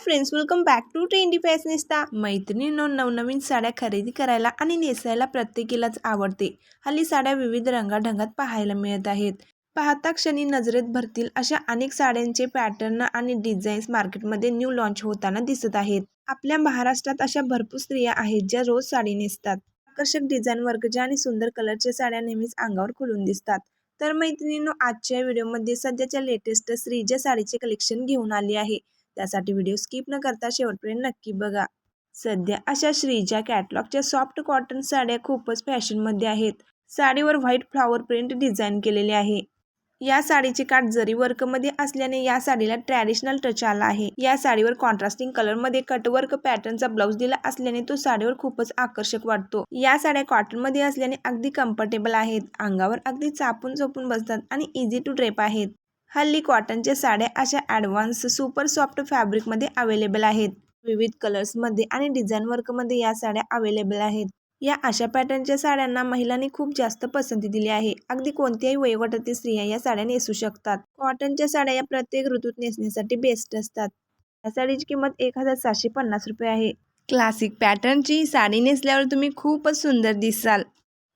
Friends welcome back to trendy fashionista मैत्रिणींनो नवनवीन साड्या खरेदी करायला आणि नेसायला प्रत्येकीलाच आवडते. हल्ली साड्या विविध रंगाढंगात पाहायला मिळत आहेत. पाहता क्षणी नजरेत भरतील अशा अनेक साड्यांचे पॅटर्न आणि डिझाईन्स मार्केटमध्ये न्यू लॉन्च होताना दिसत आहेत. आपल्या महाराष्ट्रात अशा भरपूर स्त्रिया आहेत ज्या रोज साडी नेसतात. आकर्षक डिझाईन वर्गच्या आणि सुंदर कलरच्या साड्या नेहमीच अंगावर खुलून दिसतात. तर मैत्रिणींनो आजच्या व्हिडिओमध्ये सध्याच्या लेटेस्ट श्रीजा साडीचे कलेक्शन घेऊन आली आहे. त्यासाठी व्हिडिओ स्किप न करता शेवटपर्यंत नक्की बघा. सध्या अशा श्रीजा कॅटलॉगच्या सॉफ्ट कॉटन साड्या खूपच फॅशनमध्ये आहेत. साडीवर व्हाईट फ्लॉवर प्रिंट डिझाईन केलेले आहे. या साडीची काठ जरी वर्कमध्ये असल्याने या साडीला ट्रॅडिशनल टच आला आहे. या साडीवर कॉन्ट्रास्टिंग कलरमध्ये कटवर्क पॅटर्नचा ब्लाऊज दिला असल्याने तो साडीवर खूपच आकर्षक वाटतो. या साड्या कॉटनमध्ये असल्याने अगदी कम्फर्टेबल आहेत. अंगावर अगदी चापून चोपून बसतात आणि इझी टू ड्रेप आहेत. हल्ली कॉटनच्या साड्या अशा ॲडव्हान्स सुपर सॉफ्ट फॅब्रिकमध्ये अवेलेबल आहेत. विविध कलर्समध्ये आणि डिझाईन वर्कमध्ये या साड्या अवेलेबल आहेत. या अशा पॅटर्नच्या साड्यांना महिलांनी खूप जास्त पसंती दिली आहे. अगदी कोणत्याही वयोगटातील स्त्रिया या साड्या नेसू शकतात. कॉटनच्या साड्या या प्रत्येक ऋतूत नेसण्यासाठी बेस्ट असतात. या साडीची किंमत एक हजार सातशे पन्नास रुपये आहे. क्लासिक पॅटर्नची साडी नेसल्यावर तुम्ही खूपच सुंदर दिसाल.